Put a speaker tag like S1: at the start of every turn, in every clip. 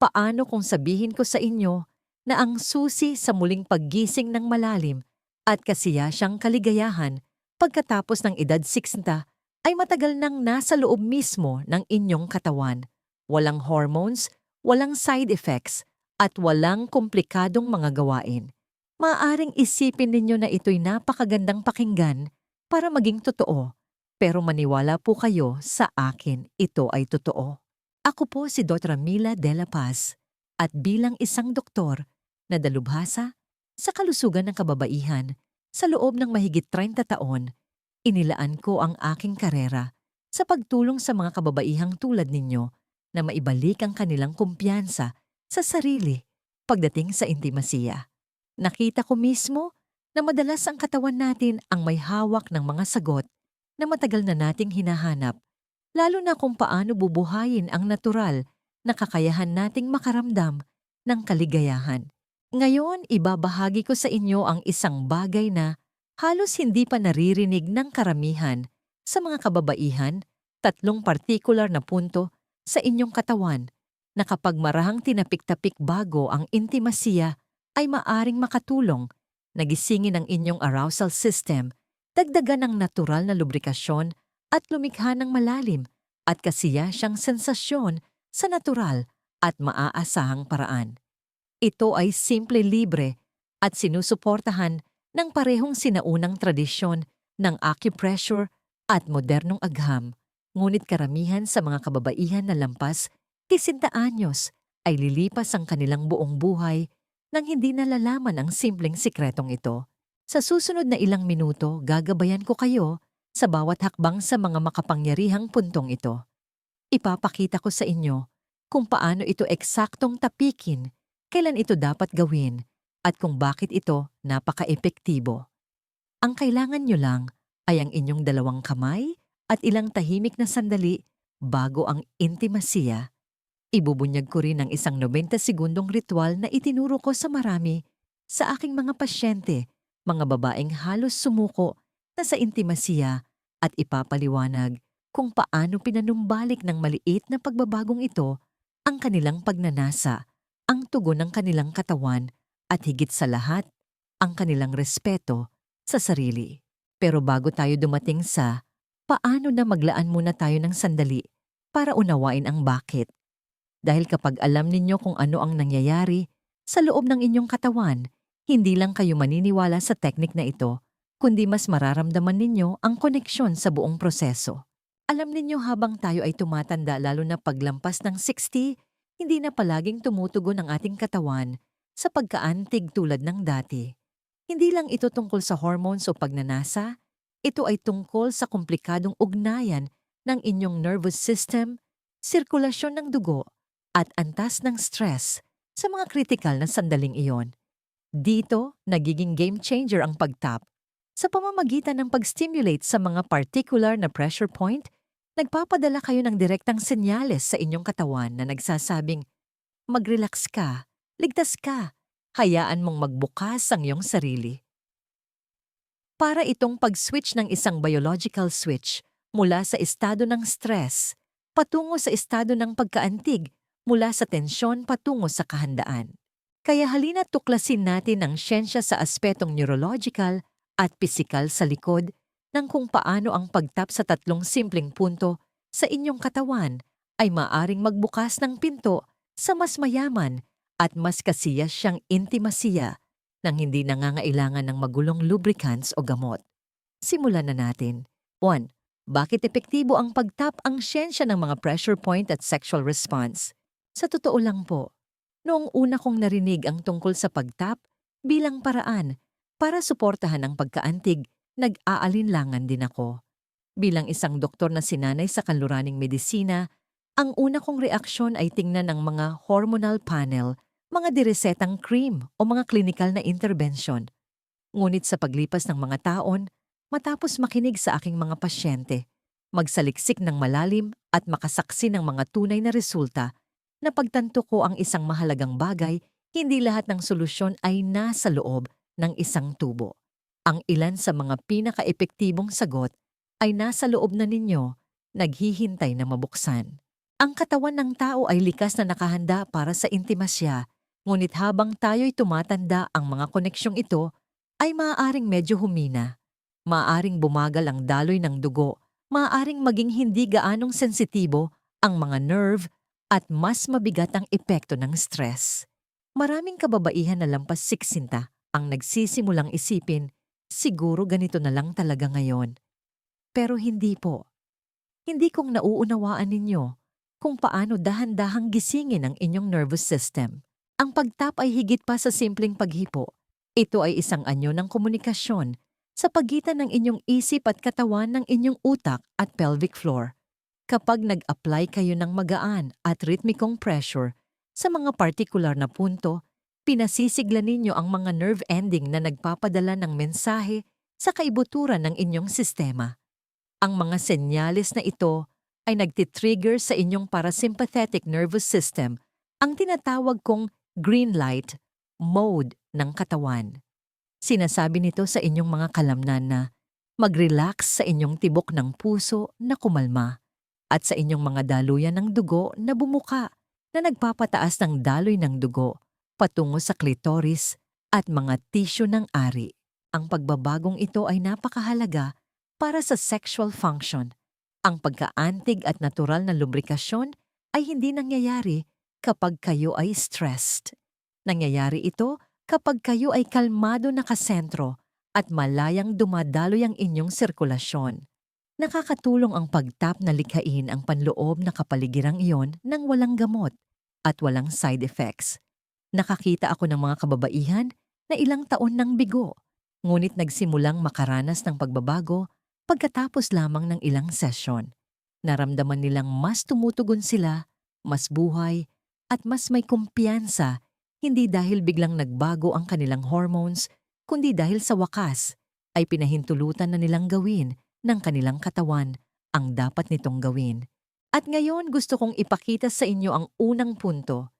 S1: Paano kung sabihin ko sa inyo na ang susi sa muling paggising ng malalim at kasiyasyang kaligayahan pagkatapos ng edad 60 ay matagal nang nasa loob mismo ng inyong katawan. Walang hormones, walang side effects, at walang komplikadong mga gawain. Maaring isipin ninyo na ito'y napakagandang pakinggan para maging totoo. Pero maniwala po kayo sa akin, ito ay totoo. Ako po si Dr. Mila De La Paz at bilang isang doktor na dalubhasa sa kalusugan ng kababaihan sa loob ng mahigit 30 taon, inilaan ko ang aking karera sa pagtulong sa mga kababaihang tulad ninyo na maibalik ang kanilang kumpiyansa sa sarili pagdating sa intimasiya. Nakita ko mismo na madalas ang katawan natin ang may hawak ng mga sagot na matagal na nating hinahanap lalo na kung paano bubuhayin ang natural na kakayahan nating makaramdam ng kaligayahan. Ngayon, ibabahagi ko sa inyo ang isang bagay na halos hindi pa naririnig ng karamihan sa mga kababaihan, tatlong partikular na punto sa inyong katawan na kapag marahang tinapik-tapik bago ang intimasiya ay maaring makatulong nagisingin ang inyong arousal system, dagdagan ng natural na lubrikasyon at lumikha ng malalim at kasiyasyang sensasyon sa natural at maaasahang paraan. Ito ay simple libre at sinusuportahan ng parehong sinaunang tradisyon ng acupressure at modernong agham. Ngunit karamihan sa mga kababaihan na lampas, tisinta anyos, ay lilipas ang kanilang buong buhay nang hindi nalalaman ang simpleng sikretong ito. Sa susunod na ilang minuto, gagabayan ko kayo sa bawat hakbang sa mga makapangyarihang puntong ito. Ipapakita ko sa inyo kung paano ito eksaktong tapikin, kailan ito dapat gawin, at kung bakit ito napaka-epektibo. Ang kailangan nyo lang ay ang inyong dalawang kamay at ilang tahimik na sandali bago ang intimasiya. Ibubunyag ko rin ang isang 90 segundong ritual na itinuro ko sa marami sa aking mga pasyente, mga babaeng halos sumuko na sa intimasiya at ipapaliwanag kung paano pinanumbalik ng maliit na pagbabagong ito ang kanilang pagnanasa, ang tugon ng kanilang katawan at higit sa lahat, ang kanilang respeto sa sarili. Pero bago tayo dumating sa paano na maglaan muna tayo ng sandali para unawain ang bakit. Dahil kapag alam ninyo kung ano ang nangyayari sa loob ng inyong katawan, hindi lang kayo maniniwala sa teknik na ito, kundi mas mararamdaman ninyo ang koneksyon sa buong proseso. Alam ninyo habang tayo ay tumatanda lalo na paglampas ng 60, hindi na palaging tumutugon ang ating katawan sa pagkaantig tulad ng dati. Hindi lang ito tungkol sa hormones o pagnanasa, ito ay tungkol sa komplikadong ugnayan ng inyong nervous system, sirkulasyon ng dugo, at antas ng stress sa mga kritikal na sandaling iyon. Dito, nagiging game changer ang pagtap sa pamamagitan ng pag-stimulate sa mga particular na pressure point, nagpapadala kayo ng direktang senyales sa inyong katawan na nagsasabing, mag-relax ka, ligtas ka, hayaan mong magbukas ang iyong sarili. Para itong pag-switch ng isang biological switch mula sa estado ng stress patungo sa estado ng pagkaantig mula sa tensyon patungo sa kahandaan. Kaya halina tuklasin natin ang siyensya sa aspetong neurological at pisikal sa likod ng kung paano ang pagtap sa tatlong simpleng punto sa inyong katawan ay maaring magbukas ng pinto sa mas mayaman at mas kasiyas siyang intimasiya nang hindi nangangailangan ng magulong lubricants o gamot. Simulan na natin. 1. Bakit epektibo ang pagtap ang siyensya ng mga pressure point at sexual response? Sa totoo lang po, noong una kong narinig ang tungkol sa pagtap bilang paraan para suportahan ang pagkaantig, nag-aalinlangan din ako. Bilang isang doktor na sinanay sa kanluraning medisina, ang una kong reaksyon ay tingnan ng mga hormonal panel, mga diresetang cream o mga klinikal na intervention. Ngunit sa paglipas ng mga taon, matapos makinig sa aking mga pasyente, magsaliksik ng malalim at makasaksi ng mga tunay na resulta, napagtanto ko ang isang mahalagang bagay, hindi lahat ng solusyon ay nasa loob ng isang tubo. Ang ilan sa mga pinaka-epektibong sagot ay nasa loob na ninyo, naghihintay na mabuksan. Ang katawan ng tao ay likas na nakahanda para sa intimasya, ngunit habang tayo'y tumatanda ang mga koneksyong ito ay maaaring medyo humina. Maaaring bumagal ang daloy ng dugo, maaaring maging hindi gaanong sensitibo ang mga nerve at mas mabigat ang epekto ng stress. Maraming kababaihan na lampas siksinta ang nagsisimulang isipin, siguro ganito na lang talaga ngayon. Pero hindi po. Hindi kong nauunawaan ninyo kung paano dahan-dahang gisingin ang inyong nervous system. Ang pagtap ay higit pa sa simpleng paghipo. Ito ay isang anyo ng komunikasyon sa pagitan ng inyong isip at katawan ng inyong utak at pelvic floor. Kapag nag-apply kayo ng magaan at ritmikong pressure sa mga partikular na punto, pinasisigla ninyo ang mga nerve ending na nagpapadala ng mensahe sa kaibuturan ng inyong sistema. Ang mga senyales na ito ay nagtitrigger sa inyong parasympathetic nervous system, ang tinatawag kong green light mode ng katawan. Sinasabi nito sa inyong mga kalamnan na mag-relax sa inyong tibok ng puso na kumalma at sa inyong mga daluyan ng dugo na bumuka na nagpapataas ng daloy ng dugo patungo sa klitoris at mga tisyo ng ari. Ang pagbabagong ito ay napakahalaga para sa sexual function. Ang pagkaantig at natural na lubrikasyon ay hindi nangyayari kapag kayo ay stressed. Nangyayari ito kapag kayo ay kalmado nakasentro at malayang dumadaloy ang inyong sirkulasyon. Nakakatulong ang pagtap na likhain ang panloob na kapaligirang iyon ng walang gamot at walang side effects. Nakakita ako ng mga kababaihan na ilang taon ng bigo, ngunit nagsimulang makaranas ng pagbabago pagkatapos lamang ng ilang sesyon. Naramdaman nilang mas tumutugon sila, mas buhay, at mas may kumpiyansa hindi dahil biglang nagbago ang kanilang hormones, kundi dahil sa wakas ay pinahintulutan na nilang gawin ng kanilang katawan ang dapat nitong gawin. At ngayon gusto kong ipakita sa inyo ang unang punto.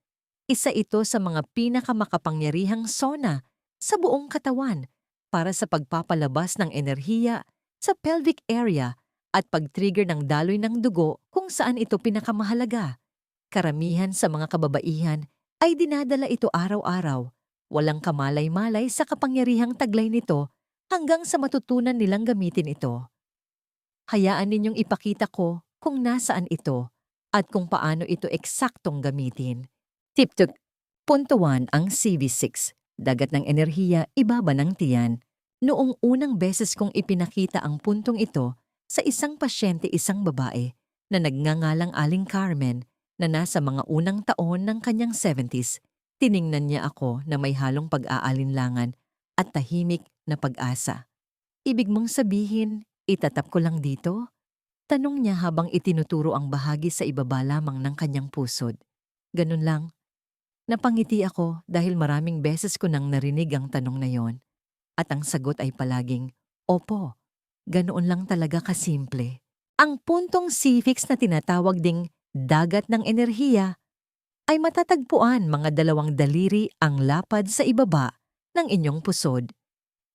S1: Isa ito sa mga pinakamakapangyarihang sona sa buong katawan para sa pagpapalabas ng enerhiya sa pelvic area at pag-trigger ng daloy ng dugo kung saan ito pinakamahalaga. Karamihan sa mga kababaihan ay dinadala ito araw-araw. Walang kamalay-malay sa kapangyarihang taglay nito hanggang sa matutunan nilang gamitin ito. Hayaan ninyong ipakita ko kung nasaan ito at kung paano ito eksaktong gamitin. Tip 2. Punto 1 ang CV6. Dagat ng enerhiya, ibaba ng tiyan. Noong unang beses kong ipinakita ang puntong ito sa isang pasyente isang babae na nagngangalang Aling Carmen na nasa mga unang taon ng kanyang 70s, tiningnan niya ako na may halong pag-aalinlangan at tahimik na pag-asa. Ibig mong sabihin, itatap ko lang dito? Tanong niya habang itinuturo ang bahagi sa ibaba lamang ng kanyang pusod. Ganun lang. Napangiti ako dahil maraming beses ko nang narinig ang tanong na yon. At ang sagot ay palaging, Opo, ganoon lang talaga kasimple. Ang puntong C-fix na tinatawag ding dagat ng enerhiya ay matatagpuan mga dalawang daliri ang lapad sa ibaba ng inyong pusod.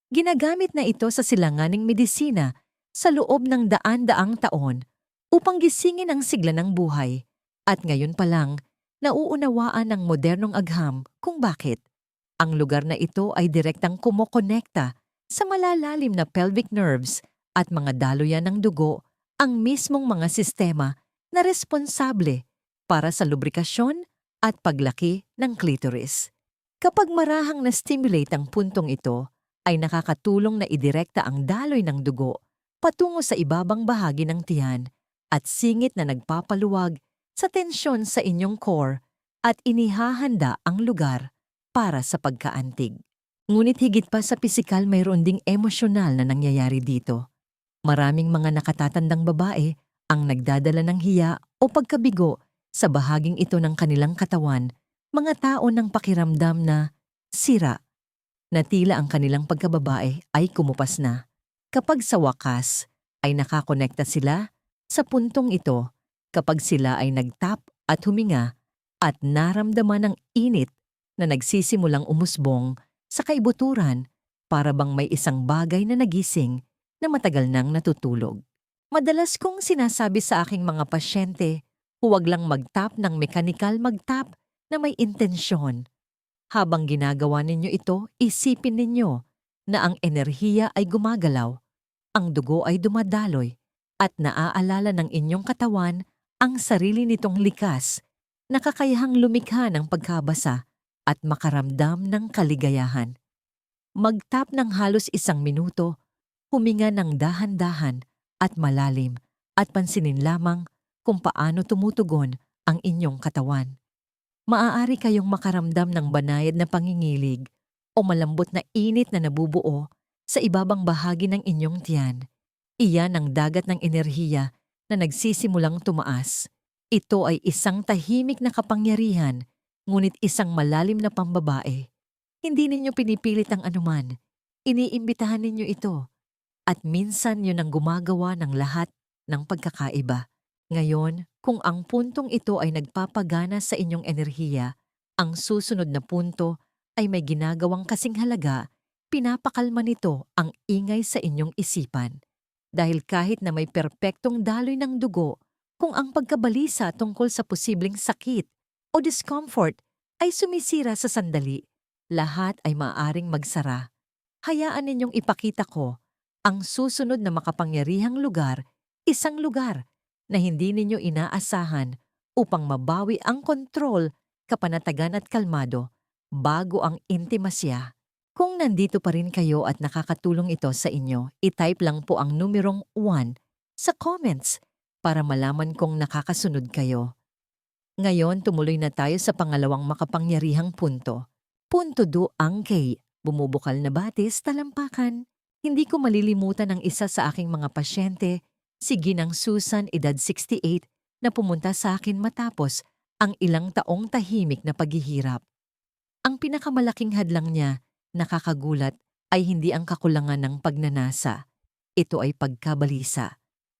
S1: Ginagamit na ito sa silanganing medisina sa loob ng daan-daang taon upang gisingin ang sigla ng buhay at ngayon pa lang nauunawaan ng modernong agham kung bakit. Ang lugar na ito ay direktang kumokonekta sa malalalim na pelvic nerves at mga daluyan ng dugo, ang mismong mga sistema na responsable para sa lubrikasyon at paglaki ng clitoris. Kapag marahang na-stimulate ang puntong ito, ay nakakatulong na idirekta ang daloy ng dugo patungo sa ibabang bahagi ng tiyan at singit na nagpapaluwag sa tensyon sa inyong core at inihahanda ang lugar para sa pagkaantig. Ngunit higit pa sa pisikal mayroon ding emosyonal na nangyayari dito. Maraming mga nakatatandang babae ang nagdadala ng hiya o pagkabigo sa bahaging ito ng kanilang katawan, mga tao ng pakiramdam na sira, na tila ang kanilang pagkababae ay kumupas na. Kapag sa wakas ay nakakonekta sila sa puntong ito, kapag sila ay nagtap at huminga at naramdaman ng init na nagsisimulang umusbong sa kaibuturan para bang may isang bagay na nagising na matagal nang natutulog. Madalas kong sinasabi sa aking mga pasyente, Huwag lang mag-tap ng mekanikal mag-tap na may intensyon. Habang ginagawa ninyo ito, isipin ninyo na ang enerhiya ay gumagalaw, ang dugo ay dumadaloy, at naaalala ng inyong katawan ang sarili nitong likas na kakayahang lumikha ng pagkabasa at makaramdam ng kaligayahan. Mag-tap ng halos isang minuto, huminga ng dahan-dahan at malalim at pansinin lamang kung paano tumutugon ang inyong katawan. Maaari kayong makaramdam ng banayad na pangingilig o malambot na init na nabubuo sa ibabang bahagi ng inyong tiyan. Iyan ang dagat ng enerhiya na nagsisimulang tumaas. Ito ay isang tahimik na kapangyarihan, ngunit isang malalim na pambabae. Hindi ninyo pinipilit ang anuman. Iniimbitahan ninyo ito. At minsan yun ang gumagawa ng lahat ng pagkakaiba. Ngayon, kung ang puntong ito ay nagpapagana sa inyong enerhiya, ang susunod na punto ay may ginagawang kasing halaga, pinapakalma nito ang ingay sa inyong isipan. Dahil kahit na may perpektong daloy ng dugo, kung ang pagkabalisa tungkol sa posibleng sakit o discomfort ay sumisira sa sandali, lahat ay maaaring magsara. Hayaan ninyong ipakita ko ang susunod na makapangyarihang lugar, isang lugar na hindi ninyo inaasahan upang mabawi ang kontrol, kapanatagan at kalmado bago ang intimasya. Kung nandito pa rin kayo at nakakatulong ito sa inyo, itype lang po ang numerong 1 sa comments para malaman kong nakakasunod kayo. Ngayon, tumuloy na tayo sa pangalawang makapangyarihang punto. Punto do ang kay, bumubukal na batis, talampakan. Hindi ko malilimutan ang isa sa aking mga pasyente, si Ginang Susan, edad 68, na pumunta sa akin matapos ang ilang taong tahimik na paghihirap. Ang pinakamalaking hadlang niya, nakakagulat, ay hindi ang kakulangan ng pagnanasa. Ito ay pagkabalisa.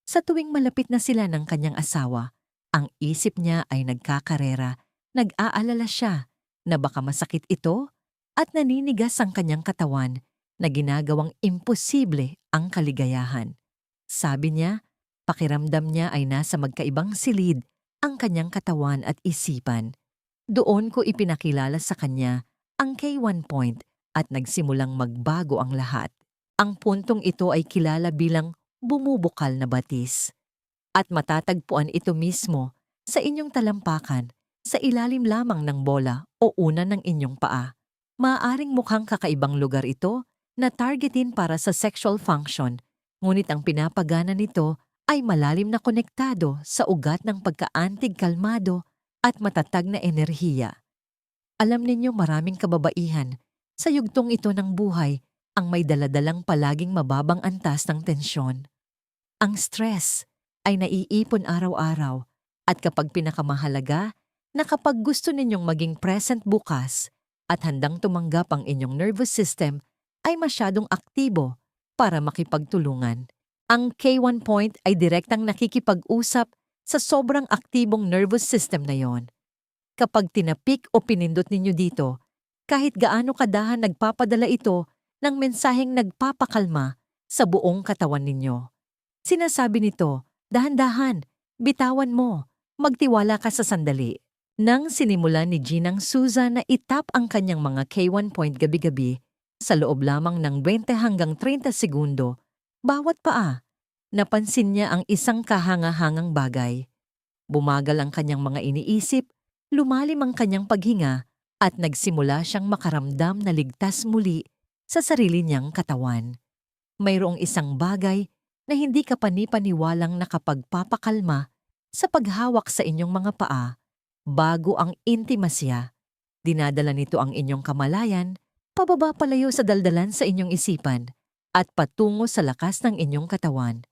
S1: Sa tuwing malapit na sila ng kanyang asawa, ang isip niya ay nagkakarera, nag-aalala siya na baka masakit ito at naninigas ang kanyang katawan na ginagawang imposible ang kaligayahan. Sabi niya, pakiramdam niya ay nasa magkaibang silid ang kanyang katawan at isipan. Doon ko ipinakilala sa kanya ang K1 point at nagsimulang magbago ang lahat. Ang puntong ito ay kilala bilang bumubukal na batis. At matatagpuan ito mismo sa inyong talampakan sa ilalim lamang ng bola o una ng inyong paa. Maaring mukhang kakaibang lugar ito na targetin para sa sexual function, ngunit ang pinapagana nito ay malalim na konektado sa ugat ng pagkaantig kalmado at matatag na enerhiya. Alam ninyo maraming kababaihan sa yugtong ito ng buhay ang may daladalang palaging mababang antas ng tensyon. Ang stress ay naiipon araw-araw at kapag pinakamahalaga na kapag gusto ninyong maging present bukas at handang tumanggap ang inyong nervous system ay masyadong aktibo para makipagtulungan. Ang K1 point ay direktang nakikipag-usap sa sobrang aktibong nervous system na yon. Kapag tinapik o pinindot ninyo dito, kahit gaano kadahan nagpapadala ito ng mensaheng nagpapakalma sa buong katawan ninyo. Sinasabi nito, dahan-dahan, bitawan mo, magtiwala ka sa sandali. Nang sinimulan ni Ginang Susan na itap ang kanyang mga K1 point gabi-gabi, sa loob lamang ng 20 hanggang 30 segundo, bawat paa napansin niya ang isang kahanga-hangang bagay. Bumagal ang kanyang mga iniisip, lumalim ang kanyang paghinga, at nagsimula siyang makaramdam na ligtas muli sa sarili niyang katawan. Mayroong isang bagay na hindi ka panipaniwalang nakapagpapakalma sa paghawak sa inyong mga paa bago ang intimasya. Dinadala nito ang inyong kamalayan, pababa palayo sa daldalan sa inyong isipan, at patungo sa lakas ng inyong katawan.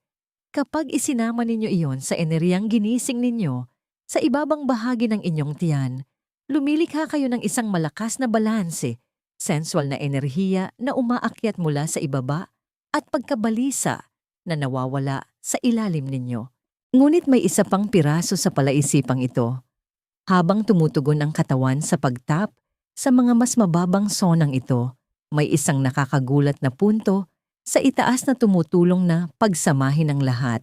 S1: Kapag isinama ninyo iyon sa eneriyang ginising ninyo, sa ibabang bahagi ng inyong tiyan, lumilikha kayo ng isang malakas na balanse, sensual na enerhiya na umaakyat mula sa ibaba at pagkabalisa na nawawala sa ilalim ninyo. Ngunit may isa pang piraso sa palaisipang ito. Habang tumutugon ang katawan sa pagtap sa mga mas mababang sonang ito, may isang nakakagulat na punto sa itaas na tumutulong na pagsamahin ang lahat.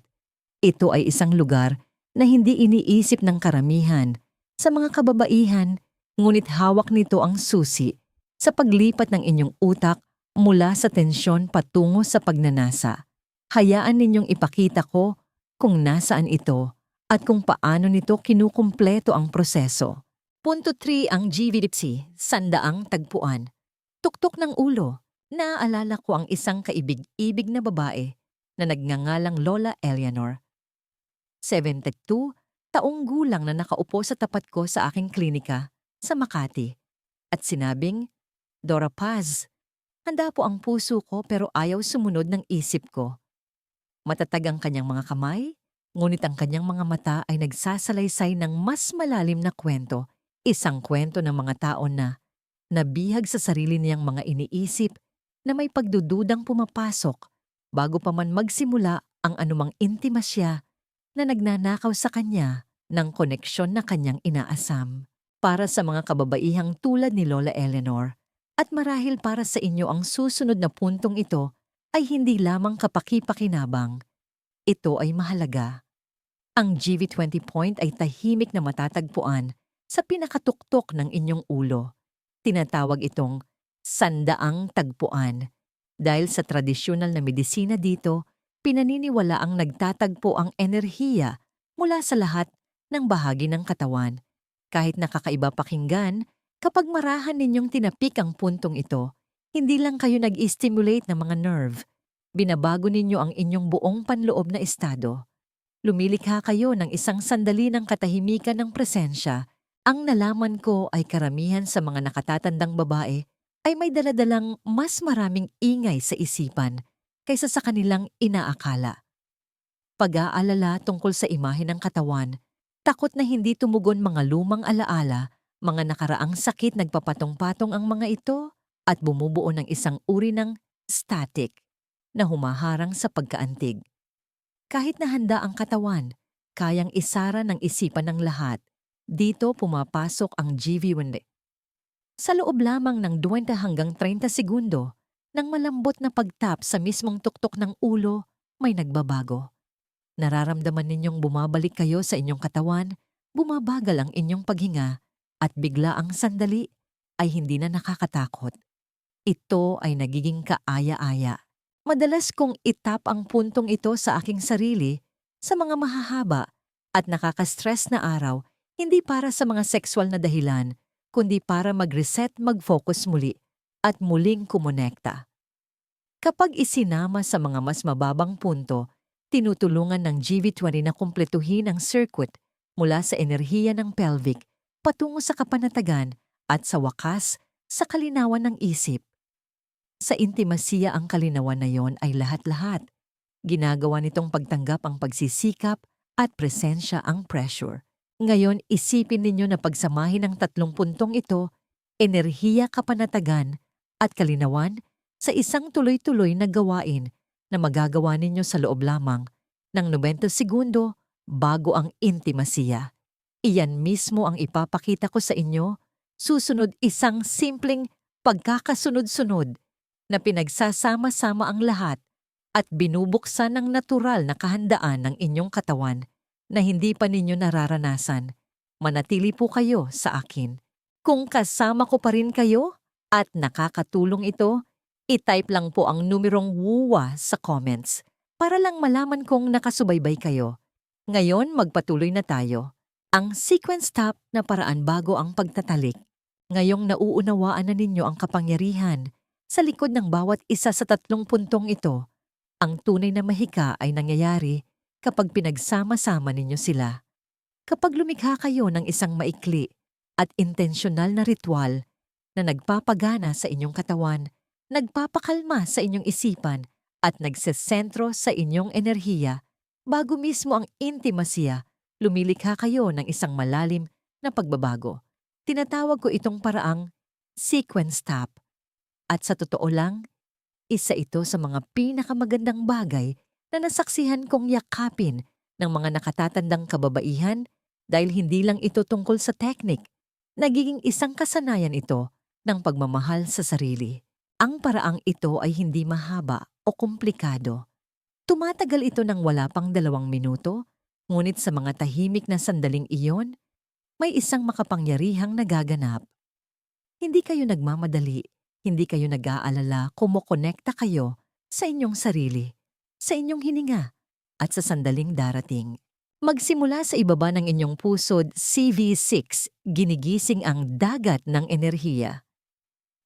S1: Ito ay isang lugar na hindi iniisip ng karamihan sa mga kababaihan, ngunit hawak nito ang susi sa paglipat ng inyong utak mula sa tensyon patungo sa pagnanasa. Hayaan ninyong ipakita ko kung nasaan ito at kung paano nito kinukumpleto ang proseso. Punto 3 ang GVDC, sandaang tagpuan. Tuktok ng ulo, naaalala ko ang isang kaibig-ibig na babae na nagngangalang Lola Eleanor. 72, taong gulang na nakaupo sa tapat ko sa aking klinika sa Makati. At sinabing, Dora Paz, handa po ang puso ko pero ayaw sumunod ng isip ko. Matatag ang kanyang mga kamay, ngunit ang kanyang mga mata ay nagsasalaysay ng mas malalim na kwento, isang kwento ng mga tao na nabihag sa sarili niyang mga iniisip na may pagdududang pumapasok bago pa man magsimula ang anumang intimasya na nagnanakaw sa kanya ng koneksyon na kanyang inaasam. Para sa mga kababaihang tulad ni Lola Eleanor, at marahil para sa inyo ang susunod na puntong ito ay hindi lamang kapaki-pakinabang. Ito ay mahalaga. Ang GV20 point ay tahimik na matatagpuan sa pinakatuktok ng inyong ulo. Tinatawag itong sandaang tagpuan. Dahil sa tradisyonal na medisina dito, pinaniniwala ang nagtatagpo ang enerhiya mula sa lahat ng bahagi ng katawan. Kahit nakakaiba pakinggan, kapag marahan ninyong tinapik ang puntong ito, hindi lang kayo nag-stimulate ng mga nerve, binabago ninyo ang inyong buong panloob na estado. Lumilikha kayo ng isang sandali ng katahimikan ng presensya. Ang nalaman ko ay karamihan sa mga nakatatandang babae ay may daladalang mas maraming ingay sa isipan kaysa sa kanilang inaakala. Pag-aalala tungkol sa imahe ng katawan, takot na hindi tumugon mga lumang alaala, mga nakaraang sakit nagpapatong-patong ang mga ito at bumubuo ng isang uri ng static na humaharang sa pagkaantig. Kahit na handa ang katawan, kayang isara ng isipan ng lahat. Dito pumapasok ang GV1. Sa loob lamang ng 20 hanggang 30 segundo, nang malambot na pagtap sa mismong tuktok ng ulo, may nagbabago. Nararamdaman ninyong bumabalik kayo sa inyong katawan, bumabagal ang inyong paghinga, at bigla ang sandali ay hindi na nakakatakot. Ito ay nagiging kaaya-aya. Madalas kong itap ang puntong ito sa aking sarili sa mga mahahaba at nakaka-stress na araw, hindi para sa mga sexual na dahilan, kundi para mag-reset, mag-focus muli at muling kumonekta. Kapag isinama sa mga mas mababang punto, tinutulungan ng GV20 na kumpletuhin ang circuit mula sa enerhiya ng pelvic patungo sa kapanatagan at sa wakas sa kalinawan ng isip. Sa intimasiya ang kalinawan na yon ay lahat-lahat. Ginagawa nitong pagtanggap ang pagsisikap at presensya ang pressure. Ngayon, isipin ninyo na pagsamahin ang tatlong puntong ito, enerhiya kapanatagan at kalinawan sa isang tuloy-tuloy na gawain na magagawa ninyo sa loob lamang ng 90 segundo bago ang intimasiya. Iyan mismo ang ipapakita ko sa inyo, susunod isang simpleng pagkakasunod-sunod na pinagsasama-sama ang lahat at binubuksan ng natural na kahandaan ng inyong katawan na hindi pa ninyo nararanasan. Manatili po kayo sa akin. Kung kasama ko pa rin kayo, at nakakatulong ito, i-type lang po ang numerong WUWA sa comments para lang malaman kong nakasubaybay kayo. Ngayon, magpatuloy na tayo. Ang sequence top na paraan bago ang pagtatalik. Ngayong nauunawaan na ninyo ang kapangyarihan sa likod ng bawat isa sa tatlong puntong ito, ang tunay na mahika ay nangyayari kapag pinagsama-sama ninyo sila. Kapag lumikha kayo ng isang maikli at intensyonal na ritual na nagpapagana sa inyong katawan, nagpapakalma sa inyong isipan, at nagsesentro sa inyong enerhiya, bago mismo ang intimasya, lumilikha kayo ng isang malalim na pagbabago. Tinatawag ko itong paraang sequence tap. At sa totoo lang, isa ito sa mga pinakamagandang bagay na nasaksihan kong yakapin ng mga nakatatandang kababaihan dahil hindi lang ito tungkol sa teknik. Nagiging isang kasanayan ito ng pagmamahal sa sarili. Ang paraang ito ay hindi mahaba o komplikado. Tumatagal ito ng wala pang dalawang minuto Ngunit sa mga tahimik na sandaling iyon, may isang makapangyarihang nagaganap. Hindi kayo nagmamadali, hindi kayo nag-aalala, kumokonekta kayo sa inyong sarili, sa inyong hininga, at sa sandaling darating. Magsimula sa ibaba ng inyong pusod, CV6, ginigising ang dagat ng enerhiya.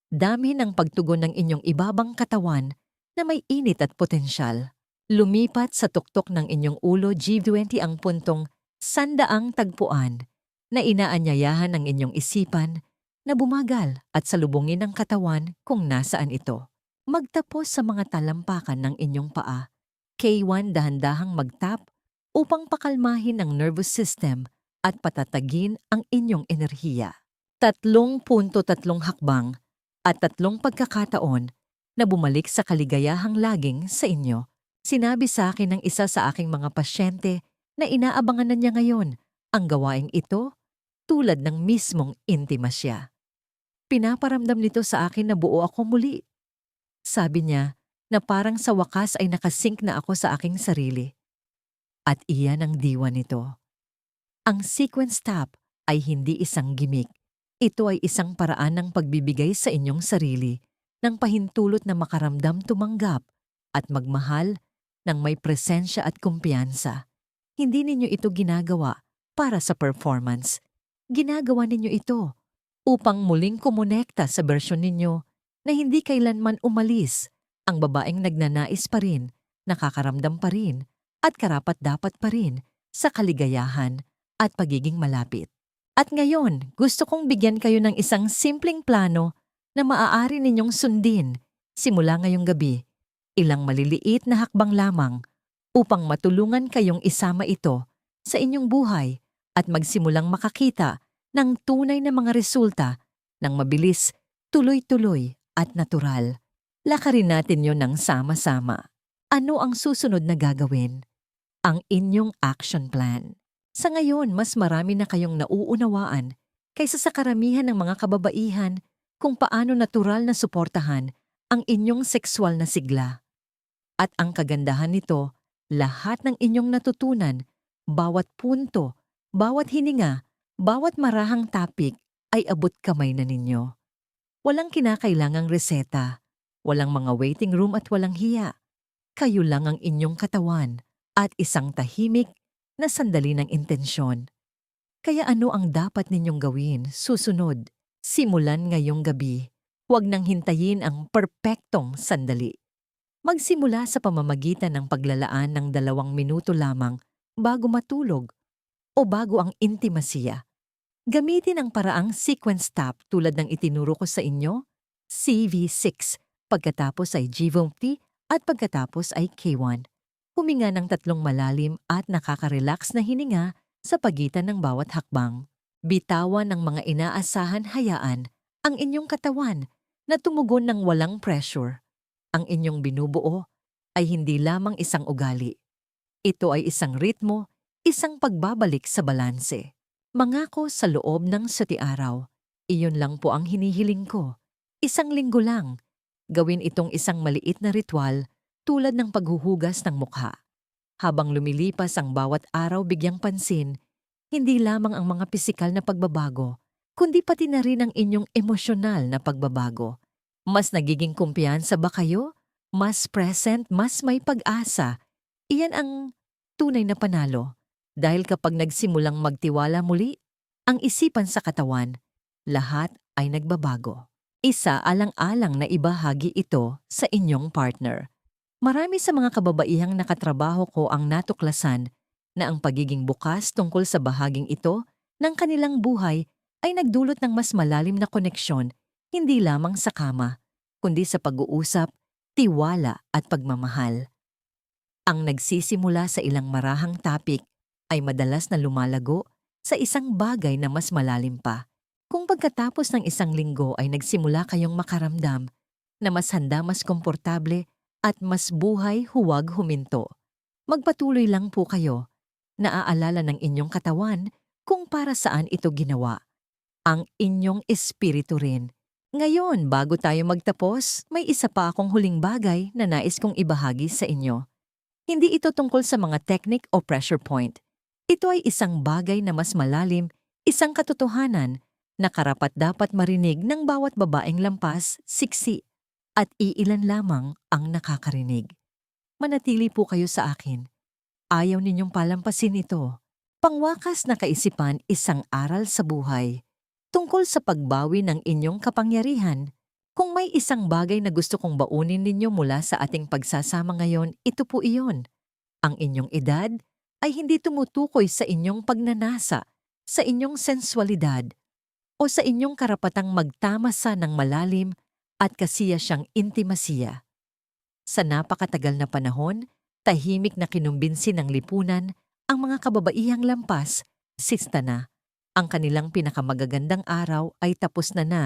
S1: Dami ng pagtugon ng inyong ibabang katawan na may init at potensyal. Lumipat sa tuktok ng inyong ulo G20 ang puntong sandaang tagpuan na inaanyayahan ng inyong isipan na bumagal at salubungin ang katawan kung nasaan ito. Magtapos sa mga talampakan ng inyong paa. K1 dahan-dahang magtap upang pakalmahin ang nervous system at patatagin ang inyong enerhiya. Tatlong punto tatlong hakbang at tatlong pagkakataon na bumalik sa kaligayahang laging sa inyo. Sinabi sa akin ng isa sa aking mga pasyente na inaabangan na niya ngayon ang gawaing ito tulad ng mismong intimasya. Pinaparamdam nito sa akin na buo ako muli. Sabi niya na parang sa wakas ay nakasink na ako sa aking sarili. At iyan ang diwa nito. Ang sequence tap ay hindi isang gimmick. Ito ay isang paraan ng pagbibigay sa inyong sarili ng pahintulot na makaramdam tumanggap at magmahal ng may presensya at kumpiyansa. Hindi ninyo ito ginagawa para sa performance. Ginagawa ninyo ito upang muling kumonekta sa bersyon ninyo na hindi kailanman umalis ang babaeng nagnanais pa rin, nakakaramdam pa rin, at karapat-dapat pa rin sa kaligayahan at pagiging malapit. At ngayon, gusto kong bigyan kayo ng isang simpleng plano na maaari ninyong sundin simula ngayong gabi. Ilang maliliit na hakbang lamang upang matulungan kayong isama ito sa inyong buhay at magsimulang makakita ng tunay na mga resulta ng mabilis, tuloy-tuloy at natural. Lakarin natin yon ng sama-sama. Ano ang susunod na gagawin? ang inyong action plan. Sa ngayon, mas marami na kayong nauunawaan kaysa sa karamihan ng mga kababaihan kung paano natural na suportahan ang inyong sexual na sigla. At ang kagandahan nito, lahat ng inyong natutunan, bawat punto, bawat hininga, bawat marahang topic ay abot kamay na ninyo. Walang kinakailangang reseta, walang mga waiting room at walang hiya. Kayo lang ang inyong katawan at isang tahimik na sandali ng intensyon. Kaya ano ang dapat ninyong gawin susunod? Simulan ngayong gabi. Huwag nang hintayin ang perpektong sandali. Magsimula sa pamamagitan ng paglalaan ng dalawang minuto lamang bago matulog o bago ang intimasiya. Gamitin ang paraang sequence tap tulad ng itinuro ko sa inyo, CV6, pagkatapos ay G-Vomp at pagkatapos ay K1 huminga ng tatlong malalim at nakaka-relax na hininga sa pagitan ng bawat hakbang. Bitawan ng mga inaasahan hayaan ang inyong katawan na tumugon ng walang pressure. Ang inyong binubuo ay hindi lamang isang ugali. Ito ay isang ritmo, isang pagbabalik sa balanse. Mangako sa loob ng sati araw, iyon lang po ang hinihiling ko. Isang linggo lang, gawin itong isang maliit na ritual tulad ng paghuhugas ng mukha. Habang lumilipas ang bawat araw bigyang pansin, hindi lamang ang mga pisikal na pagbabago, kundi pati na rin ang inyong emosyonal na pagbabago. Mas nagiging kumpiyansa ba kayo? Mas present, mas may pag-asa. Iyan ang tunay na panalo. Dahil kapag nagsimulang magtiwala muli, ang isipan sa katawan, lahat ay nagbabago. Isa alang-alang na ibahagi ito sa inyong partner. Marami sa mga kababaihang nakatrabaho ko ang natuklasan na ang pagiging bukas tungkol sa bahaging ito ng kanilang buhay ay nagdulot ng mas malalim na koneksyon hindi lamang sa kama, kundi sa pag-uusap, tiwala at pagmamahal. Ang nagsisimula sa ilang marahang topic ay madalas na lumalago sa isang bagay na mas malalim pa. Kung pagkatapos ng isang linggo ay nagsimula kayong makaramdam na mas handa mas komportable at mas buhay huwag huminto. Magpatuloy lang po kayo. Naaalala ng inyong katawan kung para saan ito ginawa. Ang inyong espiritu rin. Ngayon, bago tayo magtapos, may isa pa akong huling bagay na nais kong ibahagi sa inyo. Hindi ito tungkol sa mga technique o pressure point. Ito ay isang bagay na mas malalim, isang katotohanan na karapat dapat marinig ng bawat babaeng lampas, siksi, at iilan lamang ang nakakarinig. Manatili po kayo sa akin. Ayaw ninyong palampasin ito. Pangwakas na kaisipan isang aral sa buhay. Tungkol sa pagbawi ng inyong kapangyarihan, kung may isang bagay na gusto kong baunin ninyo mula sa ating pagsasama ngayon, ito po iyon. Ang inyong edad ay hindi tumutukoy sa inyong pagnanasa, sa inyong sensualidad, o sa inyong karapatang magtamasa ng malalim at kasiya siyang intimasiya. Sa napakatagal na panahon, tahimik na kinumbinsi ng lipunan ang mga kababaihang lampas, sista na. Ang kanilang pinakamagagandang araw ay tapos na na.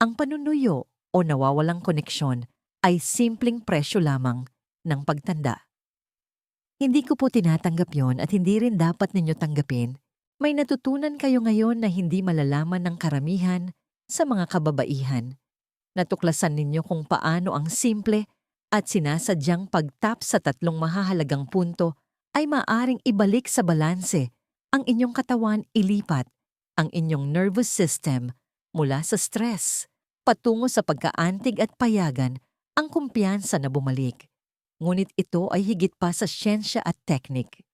S1: Ang panunuyo o nawawalang koneksyon ay simpleng presyo lamang ng pagtanda. Hindi ko po tinatanggap yon at hindi rin dapat ninyo tanggapin. May natutunan kayo ngayon na hindi malalaman ng karamihan sa mga kababaihan. Natuklasan ninyo kung paano ang simple at sinasadyang pagtap sa tatlong mahahalagang punto ay maaring ibalik sa balanse ang inyong katawan ilipat ang inyong nervous system mula sa stress patungo sa pagkaantig at payagan ang kumpiyansa na bumalik. Ngunit ito ay higit pa sa siyensya at teknik.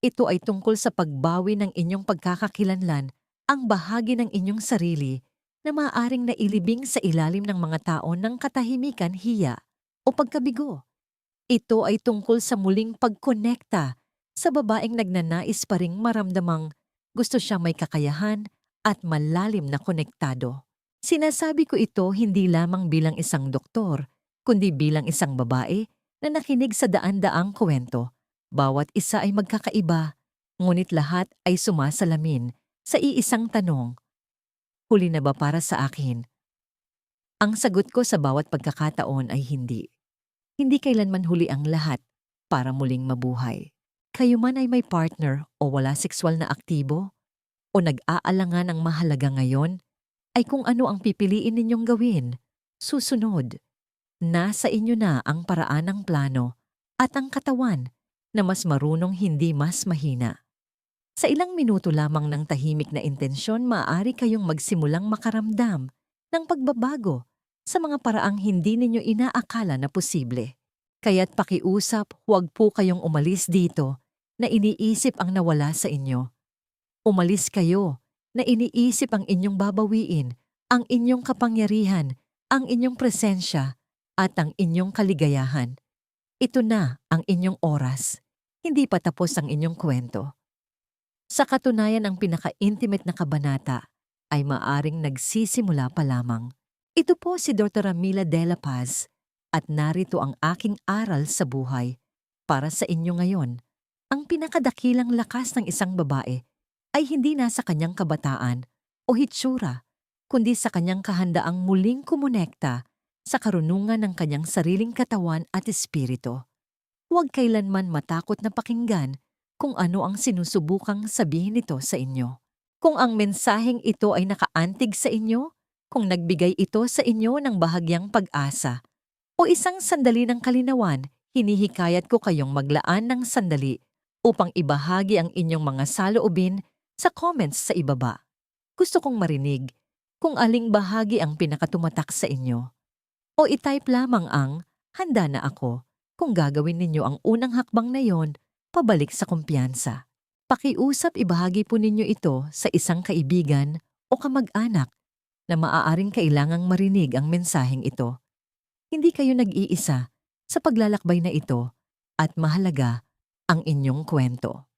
S1: Ito ay tungkol sa pagbawi ng inyong pagkakakilanlan ang bahagi ng inyong sarili na maaaring nailibing sa ilalim ng mga tao ng katahimikan hiya o pagkabigo. Ito ay tungkol sa muling pagkonekta sa babaeng nagnanais pa ring maramdamang gusto siyang may kakayahan at malalim na konektado. Sinasabi ko ito hindi lamang bilang isang doktor, kundi bilang isang babae na nakinig sa daan-daang kwento. Bawat isa ay magkakaiba, ngunit lahat ay sumasalamin sa iisang tanong. Huli na ba para sa akin? Ang sagot ko sa bawat pagkakataon ay hindi. Hindi kailanman huli ang lahat para muling mabuhay. Kayo man ay may partner o wala sexual na aktibo, o nag-aalangan ang mahalaga ngayon, ay kung ano ang pipiliin ninyong gawin. Susunod, nasa inyo na ang paraan ng plano at ang katawan na mas marunong hindi mas mahina. Sa ilang minuto lamang ng tahimik na intensyon, maaari kayong magsimulang makaramdam ng pagbabago sa mga paraang hindi ninyo inaakala na posible. Kaya't pakiusap, huwag po kayong umalis dito na iniisip ang nawala sa inyo. Umalis kayo na iniisip ang inyong babawiin, ang inyong kapangyarihan, ang inyong presensya, at ang inyong kaligayahan. Ito na ang inyong oras. Hindi pa tapos ang inyong kwento. Sa katunayan ang pinaka-intimate na kabanata ay maaring nagsisimula pa lamang. Ito po si Dr. Ramila De La Paz at narito ang aking aral sa buhay para sa inyo ngayon. Ang pinakadakilang lakas ng isang babae ay hindi nasa kanyang kabataan o hitsura, kundi sa kanyang kahandaang muling kumonekta sa karunungan ng kanyang sariling katawan at espiritu. Huwag kailanman matakot na pakinggan kung ano ang sinusubukang sabihin nito sa inyo. Kung ang mensaheng ito ay nakaantig sa inyo, kung nagbigay ito sa inyo ng bahagyang pag-asa, o isang sandali ng kalinawan, hinihikayat ko kayong maglaan ng sandali upang ibahagi ang inyong mga saloobin sa comments sa ibaba. Gusto kong marinig kung aling bahagi ang pinakatumatak sa inyo. O itype lamang ang handa na ako kung gagawin ninyo ang unang hakbang na yon pabalik sa kumpiyansa. Pakiusap ibahagi po ninyo ito sa isang kaibigan o kamag-anak na maaaring kailangang marinig ang mensaheng ito. Hindi kayo nag-iisa sa paglalakbay na ito at mahalaga ang inyong kwento.